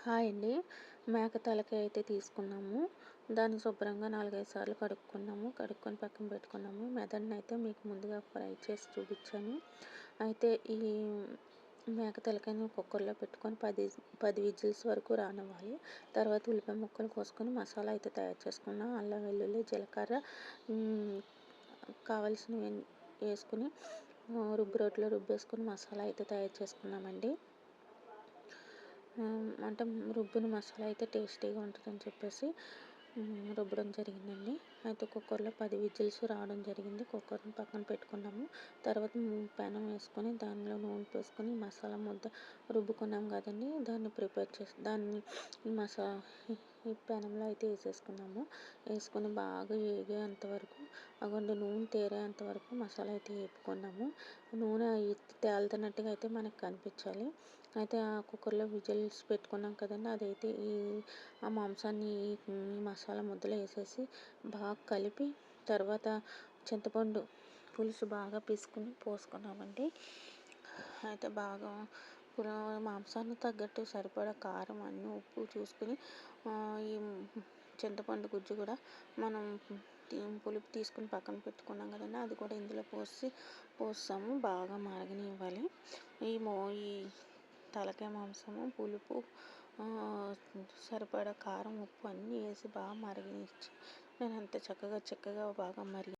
Hi అండి. మేక తలకాయ అయితే తీసుకున్నాము. దాన్ని శుభ్రంగా నాలుగైదు సార్లు కడుక్కున్నాము. కడుక్కొని పక్కన పెట్టుకున్నాము. మెదడుని అయితే మీకు ముందుగా ఫ్రై చేసి చూపించాను. అయితే ఈ మేక తలకాయని కుక్కర్లో పెట్టుకొని పది పది విజిల్స్ వరకు రానివ్వాలి. తర్వాత ఉల్లిపాయ ముక్కలు కోసుకొని మసాలా అయితే తయారు చేసుకున్నాం. అల్లం వెల్లుల్లి జీలకర్ర కావాల్సినవి వేసుకుని రుబ్బు రోట్లో రుబ్బేసుకుని మసాలా అయితే తయారు చేసుకున్నామండి. అంటే రుబ్బిన మసాలా అయితే టేస్టీగా ఉంటుందని చెప్పేసి రుబ్బడం జరిగిందండి. అయితే కుక్కర్లో పది విజిల్స్ రావడం జరిగింది. కుక్కర్ని పక్కన పెట్టుకున్నాము. తర్వాత పెనం వేసుకొని దానిలో నూనె పోసుకొని మసాలా ముద్ద రుబ్బుకున్నాం కదండి. దాన్ని ప్రిపేర్ చేసి దాన్ని మసాలా ఈ పెనంలో అయితే వేసేసుకున్నాము. వేసుకుని బాగా వేగేంత వరకు అవ్వండి నూనె తేరేంత వరకు మసాలా అయితే వేపుకున్నాము. నూనె తేలుతున్నట్టుగా అయితే మనకు కనిపించాలి. అయితే ఆ కుక్కర్లో విజిల్స్ పెట్టుకున్నాం కదండి అదైతే ఈ ఆ మాంసాన్ని ఈ మసాలా ముద్దలో వేసేసి బాగా కలిపి తర్వాత చింతపండు పులుసు బాగా పీసుకుని పోసుకున్నామండి. అయితే బాగా మాంసాన్ని తగ్గట్టు సరిపడా కారం అన్నీ ఉప్పు చూసుకుని ఈ చింతపండు గుజ్జు కూడా మనం పులుపు తీసుకుని పక్కన పెట్టుకున్నాం కదండి. అది కూడా ఇందులో పోసి పోస్తాము. బాగా మరగనివ్వాలి. ఈ మో ఈ తలకాయ మాంసము పులుపు సరిపడా కారం ఉప్పు అన్నీ వేసి బాగా మరిగించి నేను అంత చక్కగా చక్కగా బాగా మరిగి